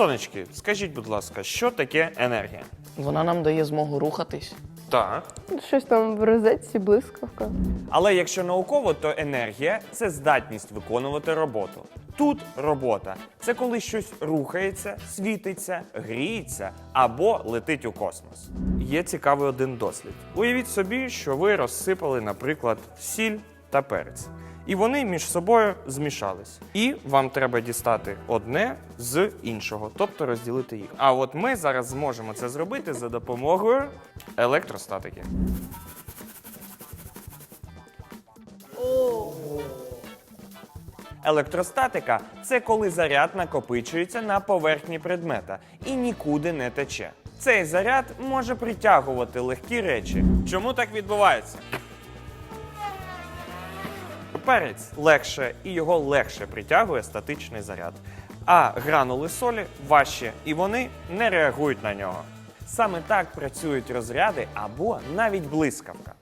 Сонечки, скажіть, будь ласка, що таке енергія? Вона нам дає змогу рухатись. Так. Щось там в розетці, блискавка. Але якщо науково, то енергія це здатність виконувати роботу. Тут робота це коли щось рухається, світиться, гріється або летить у космос. Є цікавий один дослід. Уявіть собі, що ви розсипали, наприклад, сіль та перець. І вони між собою змішались. І вам треба дістати одне з іншого, тобто розділити їх. А от ми зараз зможемо це зробити за допомогою електростатики. Електростатика це коли заряд накопичується на поверхні предмета і нікуди не тече. Цей заряд може притягувати легкі речі. Чому так відбувається? Перець легше і його легше притягує статичний заряд. А гранули солі важче і вони не реагують на нього. Саме так працюють розряди або навіть блискавка.